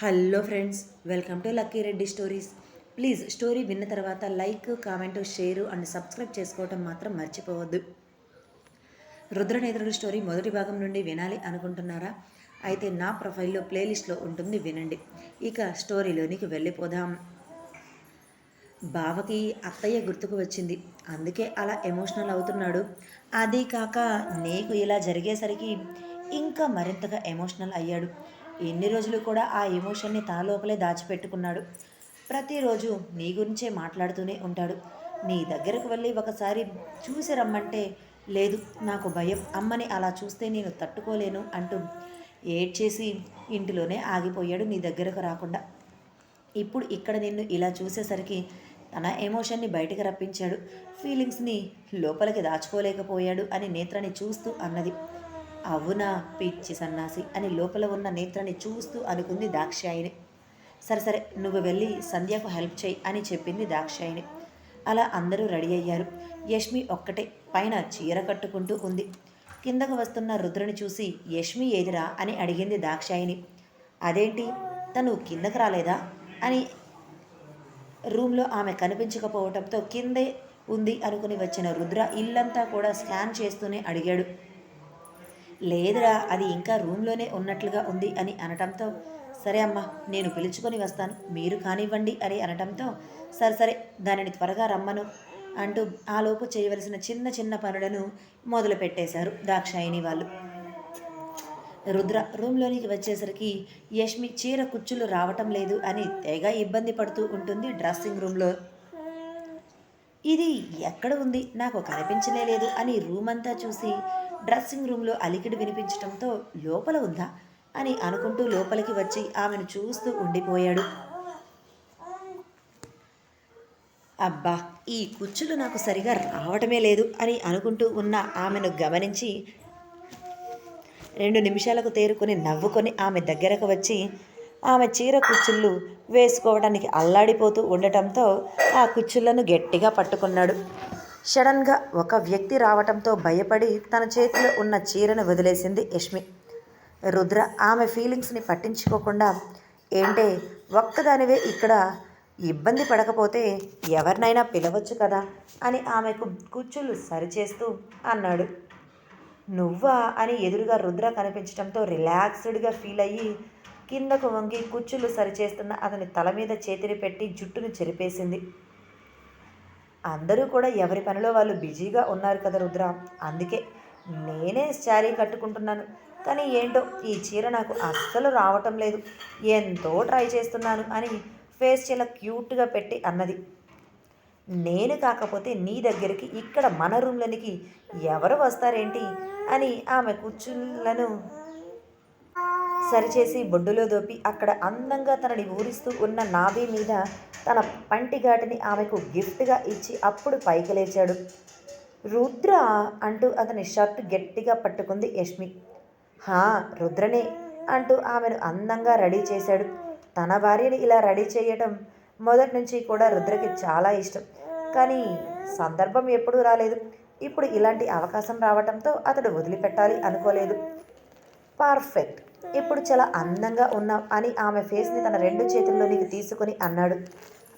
Hello friends welcome to lucky Reddy stories. Please story విన్న తర్వాత like comment share and subscribe చేసుకోవటం మాత్రం మర్చిపోవద్దు. రుద్రనేత్రుడు స్టోరీ మొదటి భాగం నుండి వినాలి అనుకుంటున్నారా? అయితే నా ప్రొఫైల్లో ప్లేలిస్ట్లో ఉంటుంది వినండి. ఇక స్టోరీలోనికి వెళ్ళిపోదాం. బావకి అత్తయ్య గుర్తుకు వచ్చింది. అందుకే అలా ఎమోషనల్ అవుతున్నాడు. అది కాక నీకు ఇలా జరిగేసరికి ఇంకా మరింతగా ఎమోషనల్ అయ్యాడు. ఎన్ని రోజులు కూడా ఆ ఎమోషన్ని తన లోపలే దాచిపెట్టుకున్నాడు. ప్రతిరోజు నీ గురించే మాట్లాడుతూనే ఉంటాడు. నీ దగ్గరకు వెళ్ళి ఒకసారి చూసి రమ్మంటే లేదు నాకు భయం. అమ్మని అలా చూస్తే నేను తట్టుకోలేను అంటూ ఏడ్చేసి ఇంటిలోనే ఆగిపోయాడు నీ దగ్గరకు రాకుండా. ఇప్పుడు ఇక్కడ నిన్ను ఇలా చూసేసరికి తన ఎమోషన్ని బయటకు రప్పించాడు. ఫీలింగ్స్ని లోపలికి దాచుకోలేకపోయాడు అని నేత్రని చూస్తూ అన్నది. అవునా పిచ్చి సన్నాసి అని లోపల ఉన్న నేత్రని చూస్తూ అనుకుంది దాక్షాయిని సరే సరే నువ్వు వెళ్ళి సంధ్యకు హెల్ప్ చేయి అని చెప్పింది దాక్షాయిని అలా అందరూ రెడీ అయ్యారు. యష్మి ఒక్కటే పైన చీర కట్టుకుంటూ ఉంది. కిందకు వస్తున్న రుద్రని చూసి యష్మి ఏదిరా అని అడిగింది దాక్షాయిని అదేంటి తను కిందకు రాలేదా అని రూమ్లో ఆమె కనిపించకపోవటంతో కిందే ఉంది అనుకుని వచ్చిన రుద్ర ఇల్లంతా కూడా స్కాన్ చేస్తూనే అడిగాడు. లేదురా అది ఇంకా రూమ్లోనే ఉన్నట్లుగా ఉంది అని అనటంతో సరే అమ్మా నేను పిలుచుకొని వస్తాను మీరు కానివ్వండి అని అనటంతో సరే సరే దానిని త్వరగా రమ్మను అంటూ ఆలోపు చేయవలసిన చిన్న చిన్న పనులను మొదలు పెట్టేశారు దాక్షాయిని వాళ్ళు. రుద్ర రూమ్లోనికి వచ్చేసరికి యష్మి చీర కుచ్చులు రావటం లేదు అని తెగ ఇబ్బంది పడుతూ ఉంటుంది డ్రెస్సింగ్ రూమ్లో. ఇది ఎక్కడ ఉంది? నాకు కనిపించలే లేదు అని రూమ్ అంతా చూసి డ్రెస్సింగ్ రూమ్లో అలికిడి వినిపించడంతో లోపల ఉందా? అని అనుకుంటూ లోపలికి వచ్చి ఆమెను చూస్తూ ఉండిపోయాడు. అబ్బా ఈ కుచ్చులు నాకు సరిగా రావటమే లేదు అని అనుకుంటూ ఉన్న ఆమెను గమనించి రెండు నిమిషాలకు తేరుకొని నవ్వుకొని ఆమె దగ్గరకు వచ్చి ఆమె చీర కుచ్చుళ్ళు వేసుకోవడానికి అల్లాడిపోతూ ఉండటంతో ఆ కుచ్చుళ్ళను గట్టిగా పట్టుకున్నాడు. సడన్గా ఒక వ్యక్తి రావటంతో భయపడి తన చేతిలో ఉన్న చీరను వదిలేసింది యష్మి. రుద్ర ఆమె ఫీలింగ్స్ని పట్టించుకోకుండా ఏంటే ఒక్కదానివే ఇక్కడ ఇబ్బంది పడకపోతే ఎవరినైనా పిలవచ్చు కదా? అని ఆమెకు కుచ్చులు సరిచేస్తూ అన్నాడు. నువ్వా? అని ఎదురుగా రుద్ర కనిపించడంతో రిలాక్స్డ్గా ఫీల్ అయ్యి కిందకు వంగి కుచ్చులు సరిచేస్తున్న అతని తల మీద చేతిని పెట్టి జుట్టును చెరిపేసింది. అందరూ కూడా ఎవరి పనిలో వాళ్ళు బిజీగా ఉన్నారు కదా రుద్ర? అందుకే నేనే శారీ కట్టుకుంటున్నాను. కానీ ఏంటో ఈ చీర నాకు అస్సలు రావటం లేదు. ఎంతో ట్రై చేస్తున్నాను అని ఫేస్ చాలా క్యూట్గా పెట్టి అన్నది. నేను కాకపోతే నీ దగ్గరికి ఇక్కడ మన రూమ్లోనికి ఎవరు వస్తారేంటి అని ఆమె కుచ్చులను సరిచేసి బొడ్డులో దోపి అక్కడ అందంగా తనని ఊరిస్తూ ఉన్న నాభి మీద తన పంటిఘాటిని ఆమెకు గిఫ్ట్గా ఇచ్చి అప్పుడు పైకి లేచాడు. రుద్ర అంటూ అతని షర్ట్ గట్టిగా పట్టుకుంది యష్మి. హా రుద్రనే అంటూ ఆమెను అందంగా రెడీ చేశాడు. తన భార్యని ఇలా రెడీ చేయటం మొదటి నుంచి కూడా రుద్రకి చాలా ఇష్టం. కానీ సందర్భం ఎప్పుడూ రాలేదు. ఇప్పుడు ఇలాంటి అవకాశం రావటంతో అతడు వదిలిపెట్టాలి అనుకోలేదు. పర్ఫెక్ట్. ఇప్పుడు చాలా అందంగా ఉన్నాం అని ఆమె ఫేస్ని తన రెండు చేతుల్లోనికి తీసుకుని అన్నాడు.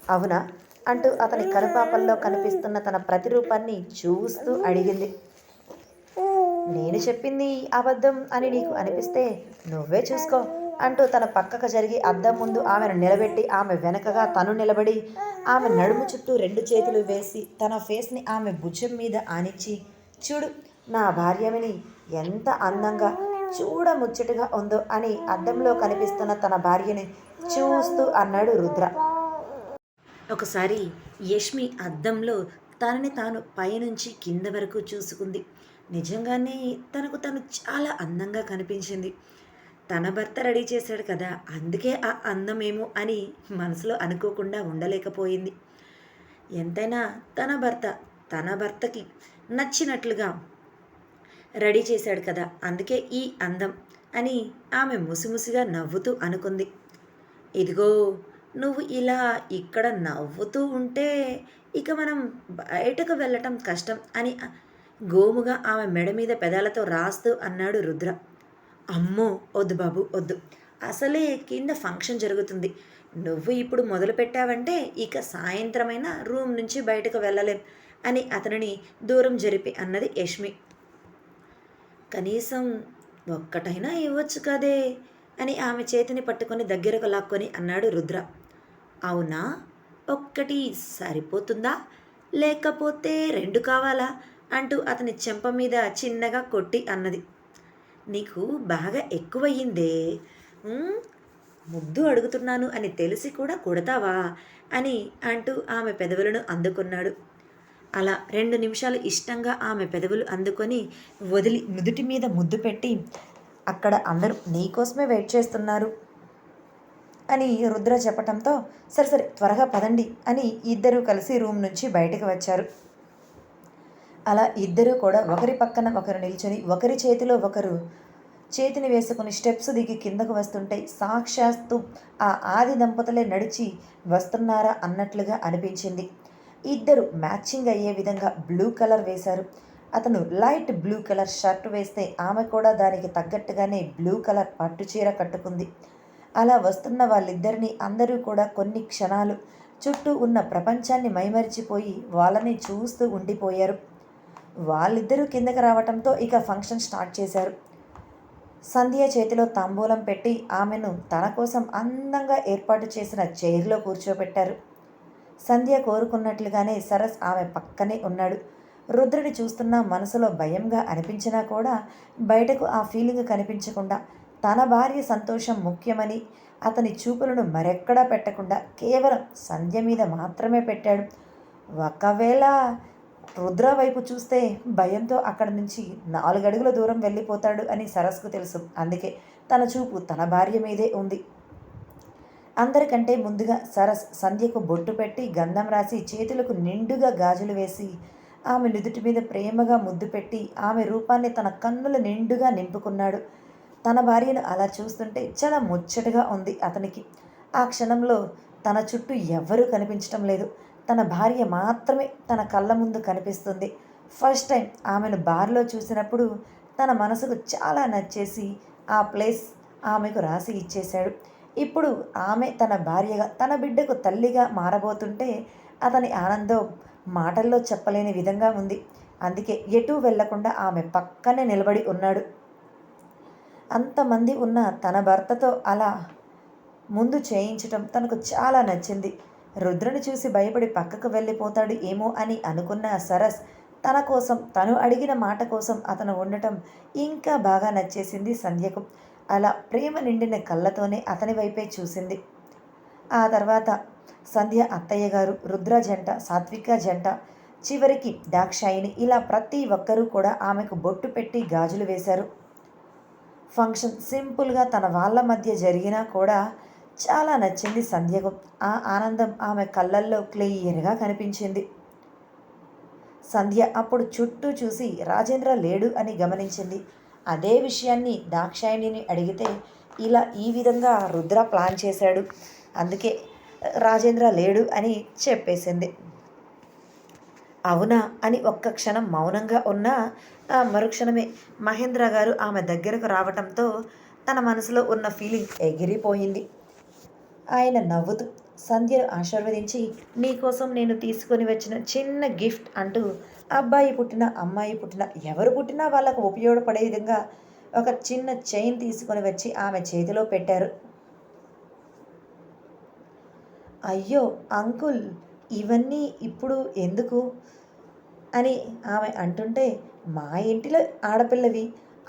అవునా? అంటూ అతని కనుపాపల్లో కనిపిస్తున్న తన ప్రతిరూపాన్ని చూస్తూ అడిగింది. నేను చెప్పింది అబద్ధం అని నీకు అనిపిస్తే నువ్వే చూసుకో అంటూ తన పక్కకు జరిగి అద్దం ముందు ఆమెను నిలబెట్టి ఆమె వెనకగా తను నిలబడి ఆమె నడుము చుట్టూ రెండు చేతులు వేసి తన ఫేస్ని ఆమె భుజం మీద ఆనిచ్చి చూడు నా భార్యమిని ఎంత అందంగా చూడ ముచ్చటగా ఉందో అని అద్దంలో కనిపిస్తున్న తన భార్యని చూస్తూ అన్నాడు రుద్ర. ఒకసారి యష్మి అద్దంలో తనని తాను పైనుంచి కింద వరకు చూసుకుంది. నిజంగానే తనకు తను చాలా అందంగా కనిపించింది. తన భర్త రెడీ చేశాడు కదా అందుకే ఆ అందమేమో అని మనసులో అనుకోకుండా ఉండలేకపోయింది. ఎంతైనా తన భర్త తన భర్తకి నచ్చినట్లుగా రెడీ చేశాడు కదా అందుకే ఈ అందం అని ఆమె ముసిముసిగా నవ్వుతూ అనుకుంది. ఇదిగో నువ్వు ఇలా ఇక్కడ నవ్వుతూ ఉంటే ఇక మనం బయటకు వెళ్ళటం కష్టం అని గోముగా ఆమె మెడ మీద పెదాలతో రాస్తూ అన్నాడు రుద్ర. అమ్మో వద్దు బాబు వద్దు. అసలే కింద ఫంక్షన్ జరుగుతుంది. నువ్వు ఇప్పుడు మొదలు పెట్టావంటే ఇక సాయంత్రమైనా రూమ్ నుంచి బయటకు వెళ్ళలేం అని అతనిని దూరం జరిపి అన్నది యష్మి. కనీసం ఒక్కటైనా ఇవ్వచ్చు కదే అని ఆమె చేతిని పట్టుకొని దగ్గరకు లాక్కొని అన్నాడు రుద్ర. అవునా? ఒక్కటి సరిపోతుందా? లేకపోతే రెండు కావాలా? అంటూ అతని చెంప మీద చిన్నగా కొట్టి అన్నది. నీకు బాగా ఎక్కువయ్యిందే. ముద్దు అడుగుతున్నాను అని తెలిసి కూడా కొడతావా? అని అంటూ ఆమె పెదవులను అందుకున్నాడు. అలా రెండు నిమిషాలు ఇష్టంగా ఆమె పెదవులు అందుకొని వదిలి నుదుటి మీద ముద్దు పెట్టి అక్కడ అందరూ నీకోసమే వెయిట్ చేస్తున్నారు. అని రుద్ర చెప్పటంతో సరే సరే త్వరగా పదండి అని ఇద్దరూ కలిసి రూమ్ నుంచి బయటకు వచ్చారు. అలా ఇద్దరూ కూడా ఒకరి పక్కన ఒకరు నిల్చొని ఒకరి చేతిలో ఒకరు చేతిని వేసుకుని స్టెప్స్ దిగి కిందకు వస్తుంటే సాక్షాత్తు ఆ ఆది దంపతులే నడిచి వస్తున్నారా అన్నట్లుగా అనిపించింది. ఇద్దరు మ్యాచింగ్ అయ్యే విధంగా బ్లూ కలర్ వేశారు. అతను లైట్ బ్లూ కలర్ షర్ట్ వేస్తే ఆమె కూడా దానికి తగ్గట్టుగానే బ్లూ కలర్ పట్టు చీర కట్టుకుంది. అలా వస్తున్న వాళ్ళిద్దరినీ అందరూ కూడా కొన్ని క్షణాలు చుట్టూ ఉన్న ప్రపంచాన్ని మైమరిచిపోయి వాళ్ళని చూస్తూ ఉండిపోయారు. వాళ్ళిద్దరూ కిందకి రావటంతో ఇక ఫంక్షన్ స్టార్ట్ చేశారు. సంధ్య చేతిలో తాంబూలం పెట్టి ఆమెను తన కోసం అందంగా ఏర్పాటు చేసిన చైర్లో కూర్చోబెట్టారు సంధ్య కోరుకున్నట్లుగానే సరస్ ఆమె పక్కనే ఉన్నాడు. రుద్రుడి చూస్తున్న మనసులో భయంగా అనిపించినా కూడా బయటకు ఆ ఫీలింగ్ కనిపించకుండా తన భార్య సంతోషం ముఖ్యమని అతని చూపులను మరెక్కడా పెట్టకుండా కేవలం సంధ్య మీద మాత్రమే పెట్టాడు. ఒకవేళ రుద్ర వైపు చూస్తే భయంతో అక్కడి నుంచి నాలుగడుగుల దూరం వెళ్ళిపోతాడు అని సరస్కు తెలుసు. అందుకే తన చూపు తన భార్య మీదే ఉంది. అందరికంటే ముందుగా సరస్ సంధ్యకు బొట్టు పెట్టి గంధం రాసి చేతులకు నిండుగా గాజులు వేసి ఆమె నుదుటి మీద ప్రేమగా ముద్దు పెట్టి ఆమె రూపాన్ని తన కన్నుల నిండుగా నింపుకున్నాడు. తన భార్యను అలా చూస్తుంటే చాలా ముచ్చటగా ఉంది అతనికి. ఆ క్షణంలో తన చుట్టూ ఎవ్వరూ కనిపించటం లేదు. తన భార్య మాత్రమే తన కళ్ళ ముందు కనిపిస్తుంది. ఫస్ట్ టైం ఆమెను బార్లో చూసినప్పుడు తన మనసుకు చాలా నచ్చేసి ఆ ప్లేస్ ఆమెకు రాసి ఇచ్చేశాడు. ఇప్పుడు ఆమె తన భార్యగా తన బిడ్డకు తల్లిగా మారబోతుంటే అతని ఆనందం మాటల్లో చెప్పలేని విధంగా ఉంది. అందుకే ఎటూ వెళ్ళకుండా ఆమె పక్కనే నిలబడి ఉన్నాడు. అంతమంది ఉన్న తన భర్తతో అలా ముందు చేయించటం తనకు చాలా నచ్చింది. రుద్రను చూసి భయపడి పక్కకు వెళ్ళిపోతాడు ఏమో అని అనుకున్న సరస్ తన కోసం తను అడిగిన మాట కోసం అతను ఉండటం ఇంకా బాగా నచ్చేసింది సంధ్యకు. అలా ప్రేమ నిండిన కళ్ళతోనే అతని వైపే చూసింది. ఆ తర్వాత సంధ్య అత్తయ్య గారు రుద్ర జంట సాత్విక జంట చివరికి దాక్షాయిని ఇలా ప్రతి ఒక్కరూ కూడా ఆమెకు బొట్టు పెట్టి గాజులు వేశారు. ఫంక్షన్ సింపుల్గా తన వాళ్ళ మధ్య జరిగినా కూడా చాలా నచ్చింది సంధ్యకు. ఆ ఆనందం ఆమె కళ్ళల్లో క్లియర్గా కనిపించింది. సంధ్య అప్పుడు చుట్టూ చూసి రాజేంద్ర లేడు అని గమనించింది. అదే విషయాన్ని దాక్షాయిణిని అడిగితే ఇలా ఈ విధంగా రుద్ర ప్లాన్ చేశాడు. అందుకే రాజేంద్ర లేడు అని చెప్పేసింది. అవునా అని ఒక్క క్షణం మౌనంగా ఉన్నా ఆ మరుక్షణమే మహేంద్ర గారు ఆమె దగ్గరకు రావటంతో తన మనసులో ఉన్న ఫీలింగ్ ఎగిరిపోయింది. ఆయన నవ్వుతూ సంధ్యను ఆశీర్వదించి నీకోసం నేను తీసుకొని వచ్చిన చిన్న గిఫ్ట్ అంటూ అబ్బాయి పుట్టిన అమ్మాయి పుట్టిన ఎవరు పుట్టినా వాళ్ళకు ఉపయోగపడే విధంగా ఒక చిన్న చైన్ తీసుకొని వచ్చి ఆమె చేతిలో పెట్టారు. అయ్యో అంకుల్! ఇవన్నీ ఇప్పుడు ఎందుకు? అని ఆమె అంటుంటే మా ఇంటిలో ఆడపిల్లవి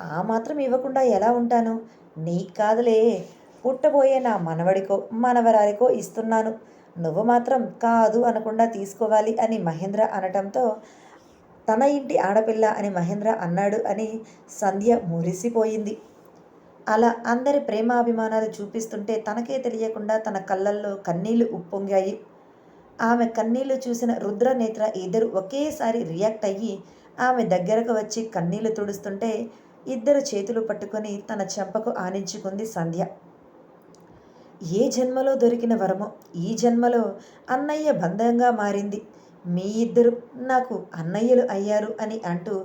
ఆ మాత్రం ఇవ్వకుండా ఎలా ఉంటాను? నీకు కాదులే. పుట్టబోయే నా మనవడికో మనవరాలికో ఇస్తున్నాను. నువ్వు మాత్రం కాదు అనకుండా తీసుకోవాలి అని మహేంద్ర అనటంతో తన ఇంటి ఆడపిల్ల అని మహేంద్ర అన్నాడు అని సంధ్య మురిసిపోయింది. అలా అందరి ప్రేమాభిమానాలు చూపిస్తుంటే తనకే తెలియకుండా తన కళ్ళల్లో కన్నీళ్ళు ఉప్పొంగాయి. ఆమె కన్నీళ్ళు చూసిన రుద్రనేత్ర ఇద్దరు ఒకేసారి రియాక్ట్ అయ్యి ఆమె దగ్గరకు వచ్చి కన్నీళ్ళు తుడుస్తుంటే ఇద్దరు చేతులు పట్టుకొని తన చెంపకు ఆనించుకుంది సంధ్య. ఏ జన్మలో దొరికిన వరమో ఈ జన్మలో అన్నయ్య బంధంగా మారింది. మీ ఇద్దరు నాకు అన్నయ్యలు అయ్యారు అని అంటూ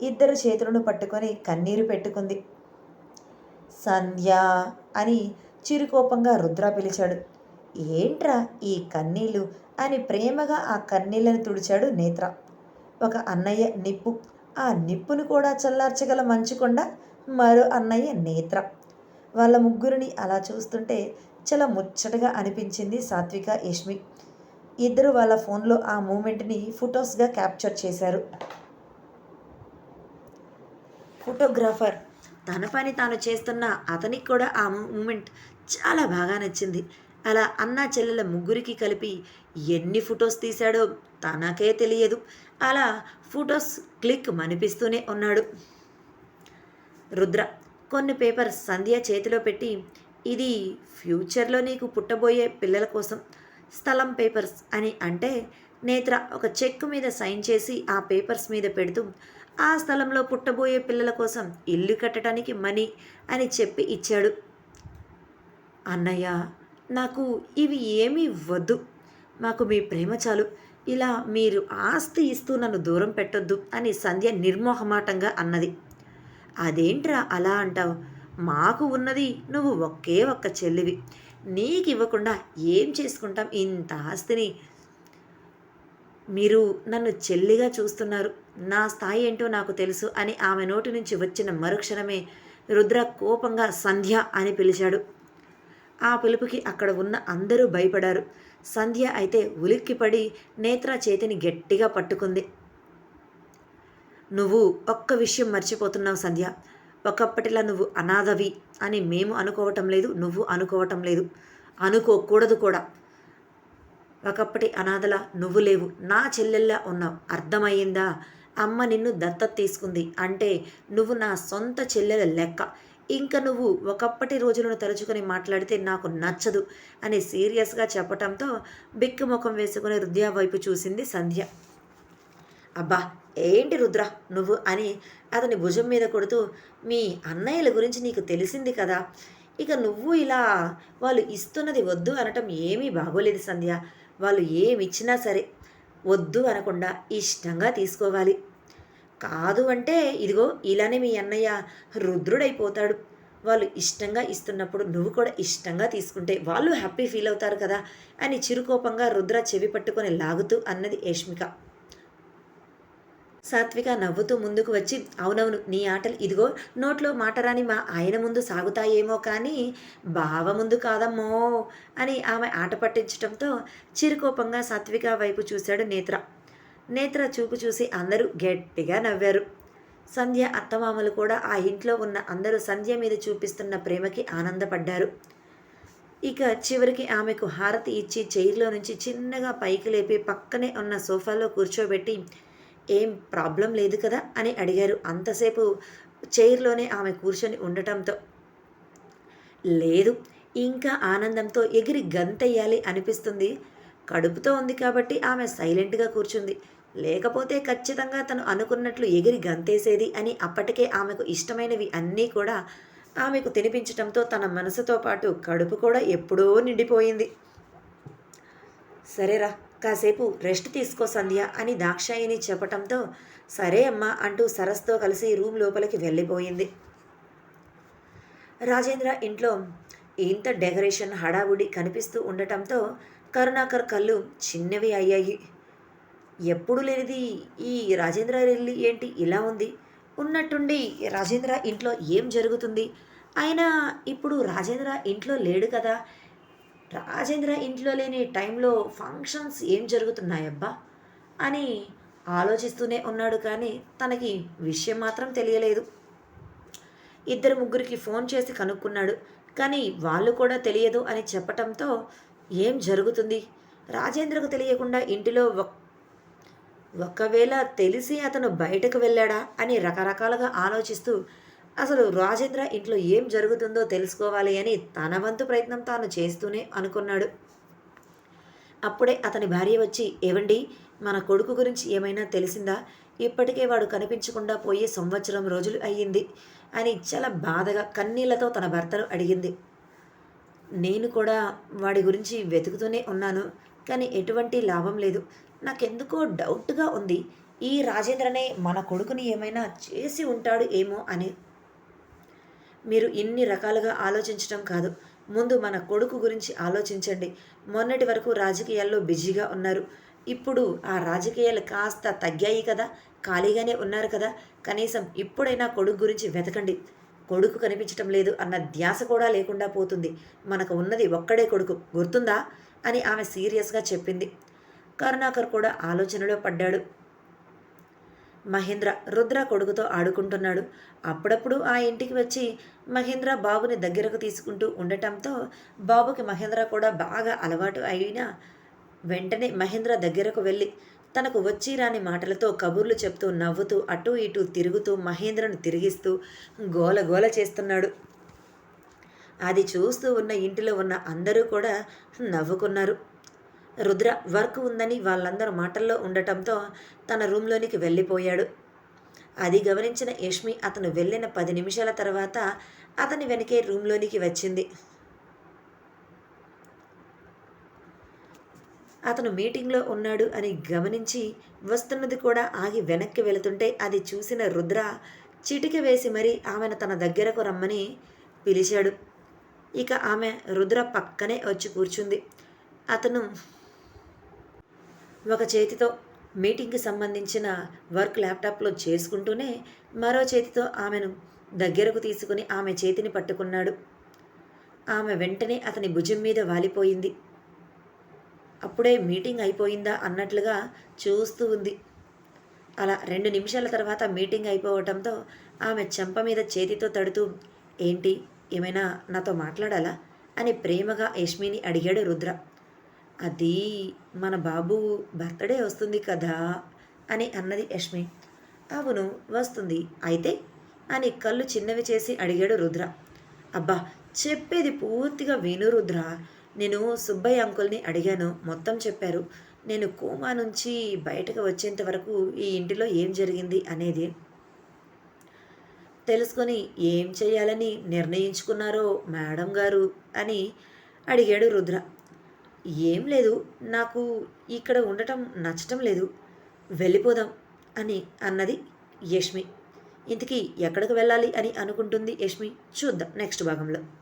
ఇద్దరు చేతులను పట్టుకొని కన్నీరు పెట్టుకుంది. సంధ్య అని చిరుకోపంగా రుద్ర పిలిచాడు. ఏంట్రా ఈ కన్నీళ్ళు అని ప్రేమగా ఆ కన్నీళ్ళని తుడిచాడు నేత్ర. ఒక అన్నయ్య నిప్పు. ఆ నిప్పును కూడా చల్లార్చగల మంచుకొండ మరో అన్నయ్య నేత్ర. వాళ్ళ ముగ్గురిని అలా చూస్తుంటే చాలా ముచ్చటగా అనిపించింది సాత్విక యష్మి. ఇద్దరు వాళ్ళ ఫోన్లో ఆ మూమెంట్ని ఫొటోస్గా క్యాప్చర్ చేశారు. ఫోటోగ్రాఫర్. తన పని తాను చేస్తున్న అతనికి కూడా ఆ మూమెంట్ చాలా బాగా నచ్చింది. అలా అన్న చెల్లెల ముగ్గురికి కలిపి ఎన్ని ఫొటోస్ తీశాడో తనకే తెలియదు. అలా ఫొటోస్ క్లిక్ మనిపిస్తూనే ఉన్నాడు. రుద్ర కొన్ని పేపర్స్ సంధ్య చేతిలో పెట్టి ఇది ఫ్యూచర్లో నీకు పుట్టబోయే పిల్లల కోసం. స్థలం పేపర్స్ అని అంటే నేత్ర ఒక చెక్ మీద సైన్ చేసి ఆ పేపర్స్ మీద పెడుతూ ఆ స్థలంలో పుట్టబోయే పిల్లల కోసం ఇల్లు కట్టడానికి మనీ అని చెప్పి ఇచ్చాడు. అన్నయ్య నాకు ఇవి ఏమీ వద్దు. మాకు మీ ప్రేమ చాలు. ఇలా మీరు ఆస్తి ఇస్తూ నన్ను దూరం పెట్టొద్దు అని సంధ్య నిర్మోహమాటంగా అన్నది. అదేంట్రా అలా అంటావు? మాకు ఉన్నది నువ్వు ఒకే ఒక్క చెల్లివి. నీకు ఇవ్వకుండా ఏం చేసుకుంటాం ఇంత ఆస్తిని? మీరు నన్ను చెల్లిగా చూస్తున్నారు. నా స్థాయి ఏంటో నాకు తెలుసు అని ఆమె నోటి నుంచి వచ్చిన మరుక్షణమే రుద్ర కోపంగా సంధ్య అని పిలిచాడు. ఆ పిలుపుకి అక్కడ ఉన్న అందరూ భయపడారు. సంధ్య అయితే ఉలిక్కిపడి నేత్ర చేతిని గట్టిగా పట్టుకుంది. నువ్వు ఒక్క విషయం మర్చిపోతున్నావు సంధ్య. ఒకప్పటిలా నువ్వు అనాథవి అని మేము అనుకోవటం లేదు నువ్వు అనుకోవటం లేదు. అనుకోకూడదు కూడా. ఒకప్పటి అనాథలా నువ్వు లేవు నా చెల్లెల్లా ఉన్నావు. అర్థమయ్యిందా? అమ్మ నిన్ను దత్తత తీసుకుంది అంటే నువ్వు నా సొంత చెల్లెల లెక్క. ఇంకా నువ్వు ఒకప్పటి రోజులను తలుచుకొని మాట్లాడితే నాకు నచ్చదు అని సీరియస్గా చెప్పటంతో బిక్కు ముఖం వేసుకుని రుద్యా వైపు చూసింది సంధ్య. అబ్బా ఏంటి రుద్ర? నువ్వు అని అతని భుజం మీద కొడుతూ మీ అన్నయ్యల గురించి నీకు తెలిసింది కదా? ఇక నువ్వు ఇలా వాళ్ళు ఇస్తున్నది వద్దు అనటం ఏమీ బాగోలేదు సంధ్య. వాళ్ళు ఏమి ఇచ్చినా సరే వద్దు అనకుండా ఇష్టంగా తీసుకోవాలి. కాదు అంటే ఇదిగో ఇలానే మీ అన్నయ్య రుద్రుడైపోతాడు. వాళ్ళు ఇష్టంగా ఇస్తున్నప్పుడు నువ్వు కూడా ఇష్టంగా తీసుకుంటే వాళ్ళు హ్యాపీ ఫీల్ అవుతారు కదా అని చిరుకోపంగా రుద్ర చెవి పట్టుకొని లాగుతూ అన్నది ఏష్మిక సాత్విక నవ్వుతూ ముందుకు వచ్చి అవునవును నీ ఆటలు ఇదిగో నోట్లో మాటరాని మా ఆయన ముందు సాగుతాయేమో కానీ బావ ముందు కాదమ్మో అని ఆమె ఆట పట్టించడంతో చిరుకోపంగా సాత్విక వైపు చూశాడు నేత్ర. నేత్ర చూపు చూసి అందరూ గట్టిగా నవ్వారు. సంధ్య అత్తమామలు కూడా ఆ ఇంట్లో ఉన్న అందరూ సంధ్య మీద చూపిస్తున్న ప్రేమకి ఆనందపడ్డారు. ఇక చివరికి ఆమెకు హారతి ఇచ్చి చైర్లో నుంచి చిన్నగా పైకి లేపి పక్కనే ఉన్న సోఫాలో కూర్చోబెట్టి ఏం ప్రాబ్లం లేదు కదా? అని అడిగారు. అంతసేపు చైర్లోనే ఆమె కూర్చొని ఉండటంతో లేదు ఇంకా ఆనందంతో ఎగిరి గంతెయ్యాలి అనిపిస్తుంది. కడుపుతో ఉంది కాబట్టి ఆమె సైలెంట్గా కూర్చుంది. లేకపోతే ఖచ్చితంగా తను అనుకున్నట్లు ఎగిరి గంతేసేది అని అప్పటికే ఆమెకు ఇష్టమైనవి అన్నీ కూడా ఆమెకు తినిపించటంతో తన మనసుతో పాటు కడుపు కూడా ఎప్పుడో నిండిపోయింది. సరేరా కాసేపు రెస్ట్ తీసుకో సంధ్య అని దాక్షాయిని చెప్పటంతో సరే అమ్మా అంటూ సరస్తో కలిసి రూమ్ లోపలికి వెళ్ళిపోయింది. రాజేంద్ర ఇంట్లో ఇంత డెకరేషన్ హడావుడి కనిపిస్తూ ఉండటంతో కరుణాకర్ కళ్ళు చిన్నవి అయ్యాయి. ఎప్పుడు లేనిది ఈ రాజేంద్ర రెల్లి ఏంటి? ఇలా ఉంది. ఉన్నట్టుండి రాజేంద్ర ఇంట్లో ఏం జరుగుతుంది? అయినా ఇప్పుడు రాజేంద్ర ఇంట్లో లేడు కదా. రాజేంద్ర ఇంట్లో లేని టైంలో ఫంక్షన్స్ ఏం జరుగుతున్నాయబ్బా? అని ఆలోచిస్తూనే ఉన్నాడు కానీ తనకి విషయం మాత్రం తెలియలేదు. ఇద్దరు ముగ్గురికి ఫోన్ చేసి కనుక్కున్నాడు. కానీ వాళ్ళు కూడా తెలియదు అని చెప్పటంతో ఏం జరుగుతుంది? రాజేంద్రకు తెలియకుండా ఇంటిలో ఒకవేళ తెలిసి అతను బయటకు వెళ్ళాడా అని రకరకాలుగా ఆలోచిస్తూ అసలు రాజేంద్ర ఇంట్లో ఏం జరుగుతుందో తెలుసుకోవాలి అని తన వంతు ప్రయత్నం తాను చేస్తూనే అనుకున్నాడు. అప్పుడే అతని భార్య వచ్చి ఏవండి మన కొడుకు గురించి ఏమైనా తెలిసిందా? ఇప్పటికే వాడు కనిపించకుండా పోయి సంవత్సరం రోజులు అయ్యింది అని చాలా బాధగా కన్నీళ్ళతో తన భర్తను అడిగింది. నేను కూడా వాడి గురించి వెతుకుతూనే ఉన్నాను కానీ ఎటువంటి లాభం లేదు. నాకెందుకో డౌట్గా ఉంది. ఈ రాజేంద్రనే మన కొడుకుని ఏమైనా చేసి ఉంటాడు ఏమో అని. మీరు ఇన్ని రకాలుగా ఆలోచించడం కాదు. ముందు మన కొడుకు గురించి ఆలోచించండి. మొన్నటి వరకు రాజకీయాల్లో బిజీగా ఉన్నారు. ఇప్పుడు ఆ రాజకీయాలు కాస్త తగ్గాయి కదా ఖాళీగానే ఉన్నారు కదా. కనీసం ఇప్పుడైనా కొడుకు గురించి వెతకండి. కొడుకు కనిపించటం లేదు అన్న ధ్యాస కూడా లేకుండా పోతుంది. మనకు ఉన్నది ఒక్కడే కొడుకు గుర్తుందా? అని ఆమె సీరియస్గా చెప్పింది. కరుణాకర్ కూడా ఆలోచనలో పడ్డాడు. మహేంద్ర రుద్ర కొడుకుతో ఆడుకుంటున్నాడు. అప్పుడప్పుడు ఆ ఇంటికి వచ్చి మహేంద్ర బాబుని దగ్గరకు తీసుకుంటూ ఉండటంతో బాబుకి మహేంద్ర కూడా బాగా అలవాటు అయినా వెంటనే మహేంద్ర దగ్గరకు వెళ్ళి తనకు వచ్చి రాని మాటలతో కబుర్లు చెప్తూ నవ్వుతూ అటూ ఇటు తిరుగుతూ మహేంద్రను తిరిగిస్తూ గోల గోల చేస్తున్నాడు. అది చూస్తూ ఉన్న ఇంటిలో ఉన్న అందరూ కూడా నవ్వుకున్నారు. రుద్ర వర్క్ ఉందని వాళ్ళందరూ మాటల్లో ఉండటంతో తన రూమ్లోనికి వెళ్ళిపోయాడు. అది గమనించిన యష్మి అతను వెళ్ళిన పది నిమిషాల తర్వాత అతని వెనకే రూమ్లోనికి వచ్చింది. అతను మీటింగ్లో ఉన్నాడు అని గమనించి వస్తున్నది కూడా ఆగి వెనక్కి వెళుతుంటే అది చూసిన రుద్ర చిటిక వేసి మరీ ఆమెను తన దగ్గరకు రమ్మని పిలిచాడు. ఇక ఆమె రుద్ర పక్కనే వచ్చి కూర్చుంది. అతను ఒక చేతితో మీటింగ్కి సంబంధించిన వర్క్ ల్యాప్టాప్లో చేసుకుంటూనే మరో చేతితో ఆమెను దగ్గరకు తీసుకుని ఆమె చేతిని పట్టుకున్నాడు. ఆమె వెంటనే అతని భుజం మీద వాలిపోయింది. అప్పుడే మీటింగ్ అయిపోయిందా అన్నట్లుగా చూస్తూ ఉంది. అలా రెండు నిమిషాల తర్వాత మీటింగ్ అయిపోవటంతో ఆమె చెంప మీద చేతితో తడుతూ ఏంటి? ఏమైనా నాతో మాట్లాడాలా? అని ప్రేమగా యష్మిని అడిగాడు రుద్ర. అది మన బాబు బర్త్డే వస్తుంది కదా? అని అన్నది యష్మి. అవును వస్తుంది. అయితే? అని కళ్ళు చిన్నవి చేసి అడిగాడు రుద్ర. అబ్బా చెప్పేది పూర్తిగా విను రుద్ర. నేను సుబ్బయ్య అంకుల్ని అడిగాను. మొత్తం చెప్పారు. నేను కోమా నుంచి బయటకు వచ్చేంత వరకు ఈ ఇంటిలో ఏం జరిగింది అనేది తెలుసుకొని ఏం చేయాలని నిర్ణయించుకున్నారో మేడం గారు అని అడిగాడు రుద్ర. ఏం లేదు నాకు ఇక్కడ ఉండటం నచ్చటం లేదు. వెళ్ళిపోదాం అని అన్నది యష్మి. ఇంతకీ ఎక్కడికి వెళ్ళాలి అని అనుకుంటుంది యష్మి. చూద్దాం నెక్స్ట్ భాగంలో.